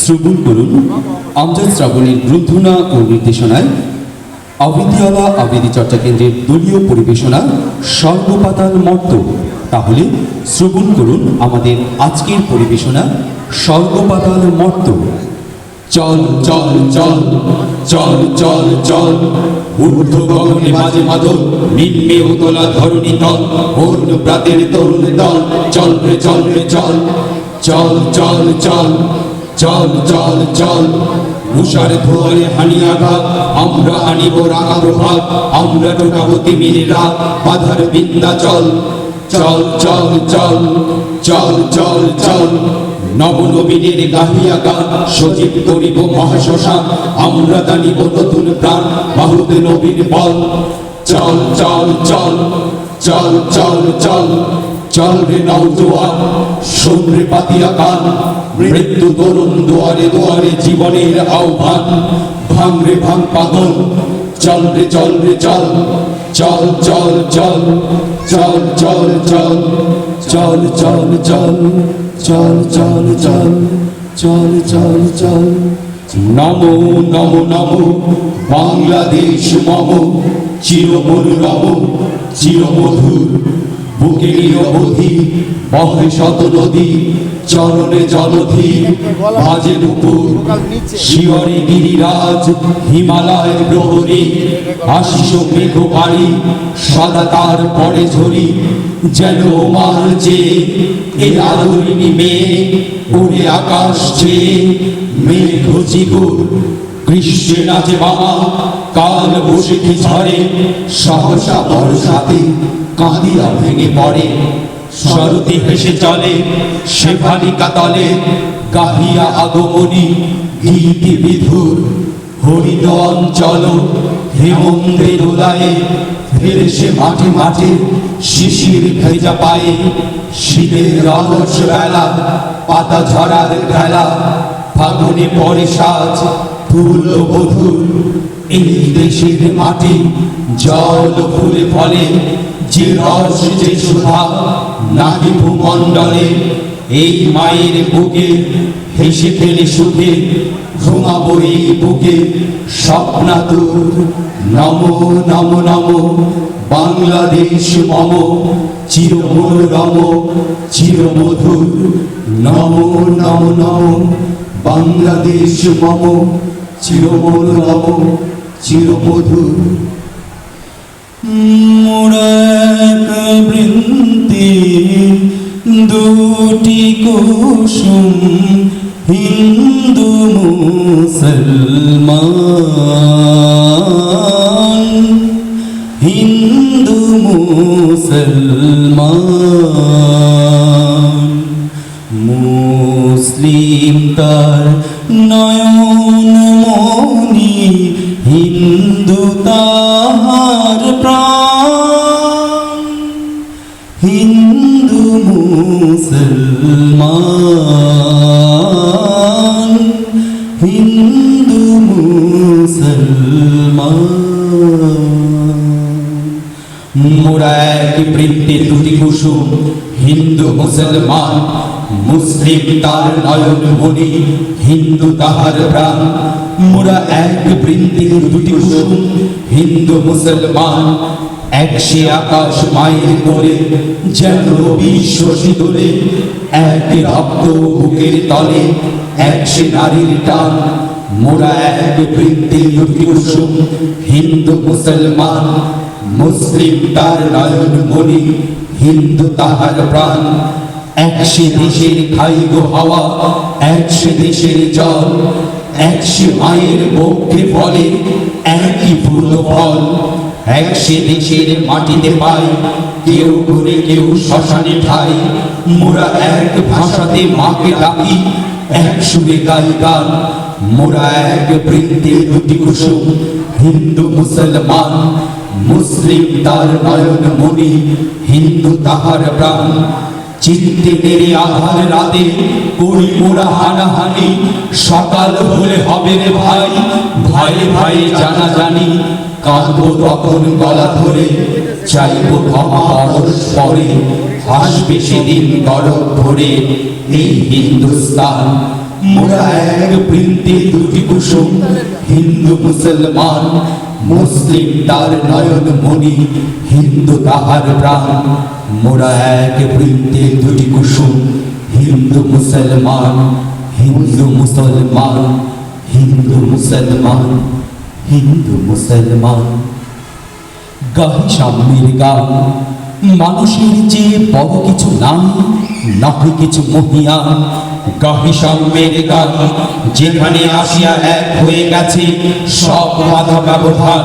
শ্রবণ করুন। আমজাদ শ্রাবণীর গ্রন্থনা ও নির্দেশনায় আবিদিওয়ালা আবিদি চর্চা কেন্দ্রের দলীয় পরিবেশনা স্বর্ণপাতাল মর্ত তাহলে শ্রবণ করুন আমাদের আজকের পরিবেশনা সর্বপাতাল মর্ত চল চল চল চল চল চল ঊর্ধ্ব গগনে মাঝে মাদল নিম্নে উতলা ধরণী তল অরুণ প্রাতের তরুণ দল চল রে চল রে চল চল চল চল চল চল চল উষার ধোয়ারে হানি আঘাত আমরা আনিব রাঙা প্রভাত আমরা বাধার বিন্দা চল চল চল চল চল চল চল নবনবীনের গাহিয়া গান সজীব করিব মহাশ্মশান আমরা দানিব নতুন প্রাণ বাহুতে নবীর বল চল চল চল চল চল চল চল রে নওজোয়ান শোন রে পাতিয়া কান মৃত্যু তরুণ দুয়ারে দুয়ারে জীবনের আহ্বান ভাঙ রে ভাঙ পাগল চল রে চল রে চল চল চল চল চল চল চল চল চল চল চল চল চল চল চল চল। নমো নমো নমো, বাংলাদেশ মম চিরমনুরম চিরমধুর। বুকে নিরবধি, বহে শত নদী, চরণে জলধি, বাজে দুপুর শিয়রে গিরিরাজ হিমালয় প্রহরী আশিস মেঘ পারি সদা তার পরে ঝরি যেন মার যে এ আদরিনী মেয়ে উড়ে আকাশ চেয়ে মেঘ চিগুর গ্রীষ্মে নাচে বাবা, কাল বসে কি ঝরে সহসা বর্ষাতে কাঁদিয়া ভেঙে পড়ে। শরতি হেসে চলে শেফালি কাতলে, গাহিয়া আগমনী গীতি বিধুর। হরিত অঞ্চল হেমন্তের উদয়ে ফের সে মাঠে মাঠে শিশির ভেজা পায়ে। শীতের রহস বেলা, পাতা ঝরার খেলা ফাগুনে পরে সাজ ফুল বধুর এই দেশের মাটি জল ফুলে ফলে, যে রস, যে সুধা নাহি ভূমণ্ডলে এই মায়ের বুকে হেসে ফেলে সুখে ঘুমাবো এই বুকে স্বপ্নাতুর নম নম নম, বাংলাদেশ মম চির মনোরম চির মধুর নম নম নম, বাংলাদেশ মম চির মনোরম চির মধুর মোড়াক বৃন্তি দুটি কুসুম ഹിന്ദു മുസൽമാ হিন্দু মোরা এক বৃত্তে দুটি কুসুম, হিন্দু মুসলমান, মুসলিম তার নয়ন মনি হিন্দু তাহার প্রাণ। মোরা এক বৃন্তে দুটি কুসুম, হিন্দু মুসলমান এক সে আকাশ মায়ের করে যেন বিশ্ব শীতলে এক রক্ত বুকের তলে এক সে নারীর টান। মোরা এক বৃত্তে কুসুম, হিন্দু মুসলমান। মুসলিম তার নয়ন মনি হিন্দু তাহার প্রাণ। একশে দেশের খাইব হাওয়া একশে দেশের জল। একশে মায়ের পক্ষে ফলে, একই পূর্ণ ফল। একশে দেশের মাটিতে পাই, কেউ করে কেউ শ্মশানে ঠাই। মোরা এক ভাষাতে মাকে ডাকি এক সুরে গাই গান। মোরা এক বৃত্তে দুটি কুসুম, হিন্দু, মুসলমান। মুসলিম তার নয়ন মনি হিন্দু তাহার প্রাণ। চিত্তে তেরে আধার রাতে করি মোরা হানাহানি। সকাল হলে হবে রে ভাই ভাই ভাই জানা জানি কাঁদবো তখন গলা ধরে, চাইব ক্ষমা পরে হাসবে সেদিন গরব ভরে। এই হিন্দুস্তান, মোরা এক বৃন্তে দুটি কুসুম, হিন্দু মুসলমান, মুসলিম তার নয়ন মণি, হিন্দু তাহার প্রাণ। মোরা এক বৃন্তে দুটি কুসুম, হিন্দু মুসলমান হিন্দু মুসলমান হিন্দু মুসলমান। হিন্দু, মুসলমান। গাহি সাম্যের গান, মানুষের চেয়ে বড় কিছু নাই নাহি কিছু মহিয়ান গাহি সাম্যের গান, যেখানে আসিয়া এক হয়ে গেছে সব বাধা ব্যবধান,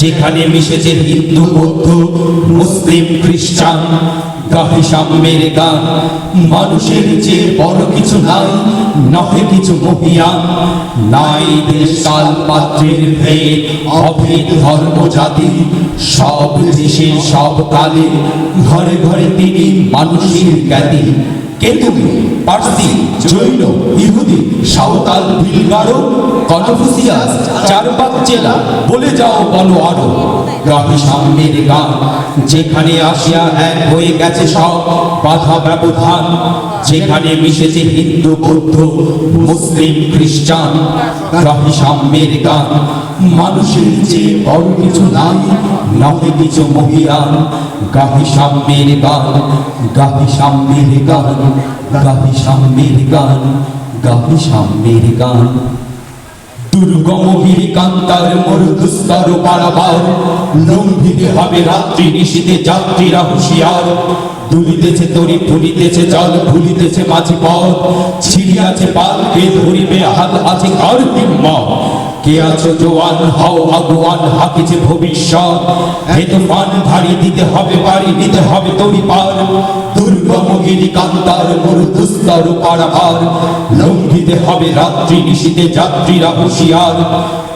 যেখানে মিশেছে হিন্দু, বৌদ্ধ, মুসলিম, খ্রিস্টান। গাহি সাম্যের গান মানুষের যে বড় কিছু নাই, নহে কিছু মহিয়া। নাই দেশ কাল পাত্রের ভেদ, অভেদ ধর্ম জাতি। সব দেশে সব কালে, ঘরে ঘরে তিনি মানুষের জ্ঞাতি। কে তুমি পার্সি, জৈন, ইহুদি, সাঁওতাল কনফুসিয়াস চারবাক জেলা, বলে যাও আরও। গাহি সাম্যের গান যেখানে আসিয়া এক হয়ে গেছে সব বাধা ব্যবধান, যেখানে মিশেছে হিন্দু, বৌদ্ধ, মুসলিম, খ্রিস্টান। গাহি সাম্যের গান মানুষের যে বড় কিছু নাই নহে কিছু মহিয়ান গাহি সাম্যের গান, গাহি সাম্যের গান, গাহি সাম্যের গান, গাহি সাম্যের গান। দুর্গমগিরি কান্তার মরুদুস্তর পারাবার লঙ্ঘিতে হবে রাত্রি নিশীতে যাত্রীরা হুঁশিয়ার। দুলিতেছে তরি, ফুলিতেছে জল ভুলিতেছে মাঝি পথ ছিড়িয়াছে পাল কে ধরিবে হাত আছে কার হিম্মত? কে আছো জোয়ান, হও আগুয়ান হাকিছে ভবিষ্যৎ। হে তুফান, ভারী দিতে হবে বাড়ি নিতে হবে তরি পার দুর্গমগিরি কান্তার মরুদুস্তর পারাবার লঙ্ঘিতে হবে রাত্রি নিশীতে যাত্রীরা হুঁশিয়ার।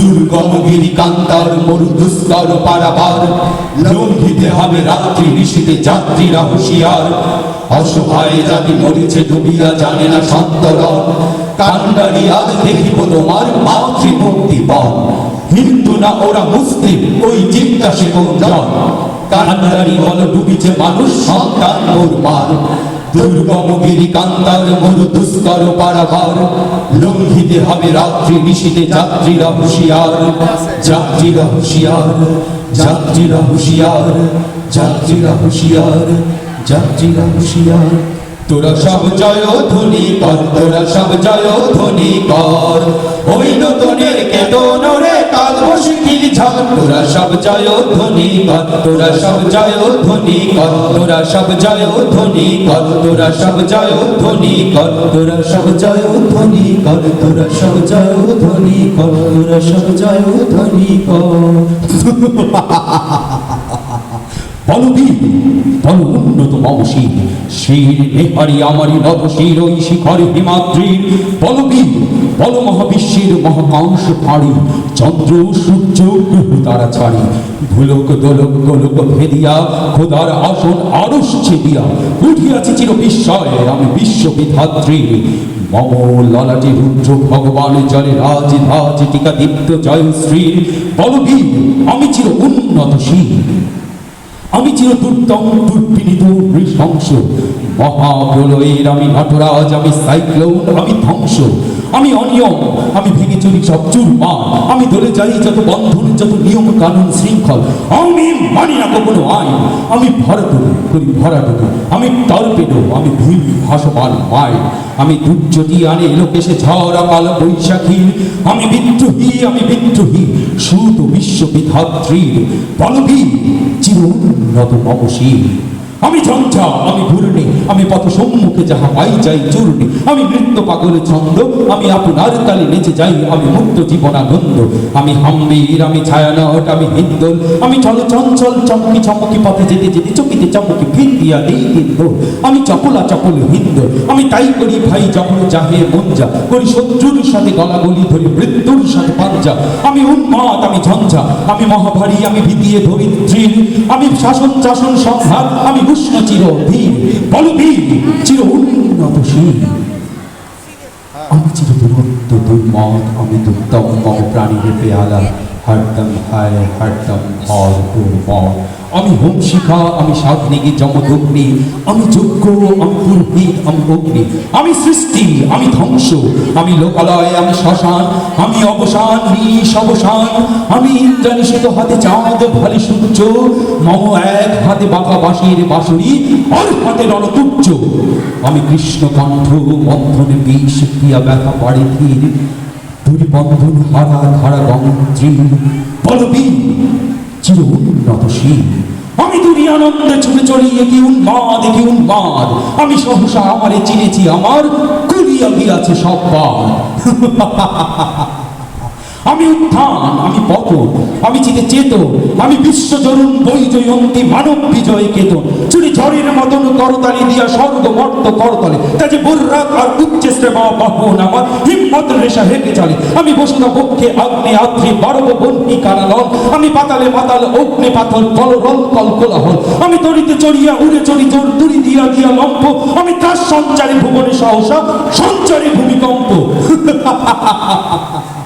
দুর্গমগিরি কান্তার মরু মরুদুস্তর পারাবার। লঙ্ঘিতে হবে রাত্রি নিশীতে যাত্রীরা হুঁশিয়ার। অসহায় জাতি মরিছে, ডুবিয়া জানে না সন্তরণ। কান্ডারি আজ দেখিব তোমার মাতৃমূর্তি পণ হিন্দু না ওরা মুসলিম, ওই জিজ্ঞাসে কোনজন কান্ডারি বল ডুবিছে মানুষ, সন্তান মোর মার দুর্গমগিরি কান্তার মরু দুষ্কর পারাবার। লঙ্ঘিতে হবে রাত্রি নিশীতে যাত্রীরা হুঁশিয়ার যাত্রীরা হুঁশিয়ার যাত্রীরা হুঁশিয়ার যাত্রীরা হুঁশিয়ার যাত্রীরা হুঁশিয়ার। তোরা সব জয় ধ্বনি কর তোরা সব জয় ধ্বনি কর ওই নতুনের কেতন রে কাল বসিকির ঝড়, তোরা সব জয় ধ্বনি কর তোরা সব জয় ধ্বনি কর তোরা সব জয় ধ্বনি কর তোরা সব জয় ধ্বনি কর তোরা সব জয় ধ্বনি কর তোরা সব জয় ধ্বনি কর তোরা সব জয় ধ্বনি কর বলবীর বল উন্নত মমশীল শির নেহারি আমারি নবশির ওই শিখরে হিমাদ্রির বলবীর বল মহাবিশ্বের মহাকাংশ ফাড়ি চন্দ্র, সূর্য, গ্রহ তারা ছাড়ি। ভুলক দোলক গোলক ভেদিয়া, খোদার আসন আরস ছেদিয়া। উঠিয়াছি চির বিস্ময় আমি বিশ্ব বিধাত্রী। মম ললাটে রুদ্র ভগবান জলে রাজ রাজ টিকা দীপ্ত জয়শ্রী। বলবীর আমি চির উন্নতশীল আমি চির দুর্দম দুর্বিনীত নৃশংস। মহাপ্রলয়ের আমি নটরাজ আমি সাইক্লোন আমি ধ্বংস। আমি অনিয়ম, আমি ভেঙে চলি সব চুরমা আমি ধরে যাই যত বন্ধন, যত নিয়ম, কানুন, শৃঙ্খল। আমি মানি না কোনো আইন। আমি ভরাট করি ভরাট আমি টর্পেডো আমি ভুল ভাসমান মায় আমি দুর্যোগী আনে লোকেশে ঝড় কাল বৈশাখী। আমি বিদ্রোহী আমি বিদ্রোহী। সুত বিশ্ববিধাত্রীর বলবীর চির উন্নত মমশীল। আমি ঝঞ্ঝা আমি ঘূর্ণি, আমি পথ সম্মুখে যাহা পাই যাই চূর্ণি। আমি নৃত্য পাগল ছন্দ, আমি আপনার তালে নেচে যাই, আমি মুক্ত জীবনানন্দ। আমি হাম্বির, আমি ছায়ানট, আমি হিন্দোল, আমি চল চঞ্চল চমকি চমকি পথে যেতে যেতে চকিতে চমকি ভিন দিয়া দেই হিন্দো আমি চপলা চপল হিন্দো আমি তাই করি ভাই যখন যাহে মঞ্জা করি শত্রুর সাথে গলাগলি ধরি, মৃত্যুর সাথে পাঞ্জা। আমি উন্মাদ, আমি ঝঞ্ঝা, আমি মহাভারী, আমি ভিতিয়ে ধরিত্রীর আমি শাসন চাসন সংহার আমি উষ্ণ চির ধীর বলবীর, চির উন্নতশীল আমি চির দুরন্ত দুর্মত আমি দুর্দম মম প্রাণীর পেয়ালা। হরদম হায় হরদম হর দুর্মত আমি শিখা আমি সাগ্নিকি যমদগ্নি, আমি যজ্ঞ, আমি পুরোহিত, আমি অগ্নি। আমি সৃষ্টি, আমি ধ্বংস, আমি লোকালয়, আমি শ্মশান, আমি অবসান, নিশ অবসান। আমি ইন্দ্রানিষিত হাতে চাঁদ, ভালে সূর্য মম এক হাতে বাঁকা বাঁশির বাঁশুরি, আর হাতে রণতুচ্চ আমি কৃষ্ণ কণ্ঠ বন্ধনে বিষ ক্রিয়া ব্যথা পাড়ে ধীর। দুরি বন্ধন হারা ধারা গঙ্গী বলবীর চির উন্নতশীল আমি দুরি আনন্দে ছুটে চলি কি উন্মাদ কি উন্মাদ। আমি সহসা আমারে চিনেছি, আমার কুলিয়া আছে সব আমি উত্থান, আমি পতন, আমি চিতে চেতন আমি বিশ্বজরুন বৈজয়ন্তী মানব বিজয় কেতন চুরি ঝড়ের মতন করতালি দিয়া স্বর্গ মর্ত করতলে। তাজে বুর্রাক আর উচ্চে শ্রেমা বাহন আমার, হিম্মত রেশা চলে। আমি পক্ষে আগ্নে কারালন আমি পাতালে পাতাল অগ্নি পাথর কল রল কল কোলাহল। আমি তরিতে চড়িয়া উড়ে চড়ি জোর তুরি দিয়া দিয়া আমি তার সঞ্চারে ভুবনে সাহসা, সঞ্চারে ভূমিকম্প।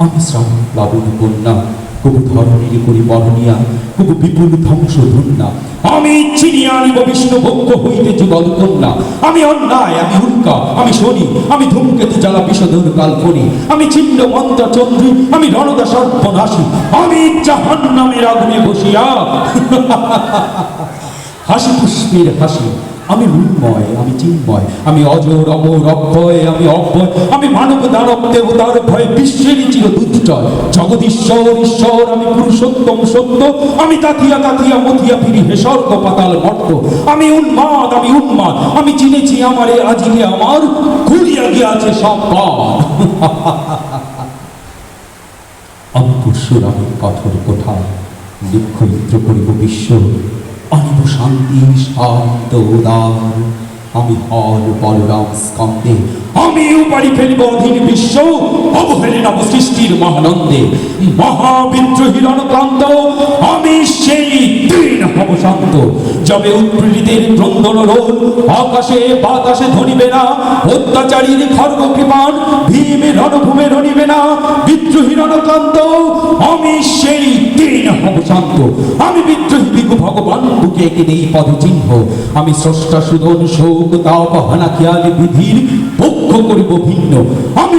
আমি শ্রাবণ প্লাবন কন্যা কবু ধরণীর করি বরণিয়া কবু বিপুল ধ্বংস ধন্যা আমি চিনিয়া আনিব বিষ্ণু ভক্ত হইতে যুগল কন্যা। আমি অন্যায়, আমি হুঙ্কা, আমি শনি, আমি ধূমকেতু জ্বালা বিষধর কাল্পনি। আমি ছিন্ন মন্ত্র চন্দ্রী, আমি রণদা সর্বনাশী। আমি জাহান নামের আগুনে বসিয়া। হাসি পুষ্পের হাসি আমি মৃন্ময় আমি চিন্ময়, আমি অজর, অমর, অব্যয়, আমি অব্যয়, আমি মানব দানব, দেবতার ভয় বিশ্বেরই চির দুষ্টয় জগদীশ্বর, ঈশ্বর, আমি পুরুষোত্তম সত্য, আমি তাথিয়া তাথিয়া মথিয়া ফিরি হে স্বর্গ পাতাল মর্ত। আমি উন্মাদ আমি উন্মাদ, আমি চিনেছি আমারে আজিকে আমার ঘুরিয়া গিয়াছে সব পাপ। আমি পরশুরামের কঠোর কোঠা নিক্ষরিদ্র করিব বিশ্ব। আনিব শান্তি শান্ত উদার। আমি হর বলরাম স্কন্দে আমি উপাড়ি ফেলিব অধীন বিশ্ব, অবহেলে নব সৃষ্টির মহানন্দে। মহাবিদ্রোহী রণক্রান্ত, আমি সেই যবে উৎপীড়িতের আকাশে বাতাসে ধরিবে না, অত্যাচারীর খর্গ কৃপান ভীম রণভূমে রণিবে না, বিদ্রোহী রণকান্ত, আমি সেই দিন হব আমি বিদ্রোহী বিকু ভগবান, বুকে এঁকে আমি স্রষ্টা সুদন শোক, তাপ হানা খেয়ালি বিধির পক্ষ করিব ভিন্ন। আমি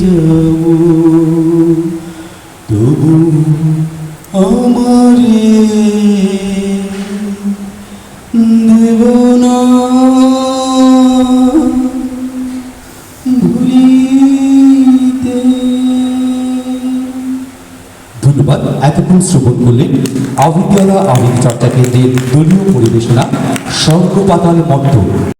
যাব। তবু আমারে ধন্যবাদ। এতক্ষণ শ্রবণ করলেন আবিদ্যালা আবিদ চর্চা কেন্দ্রের দলীয় পরিবেশনা স্বর্গ পাতাল মন্ত্র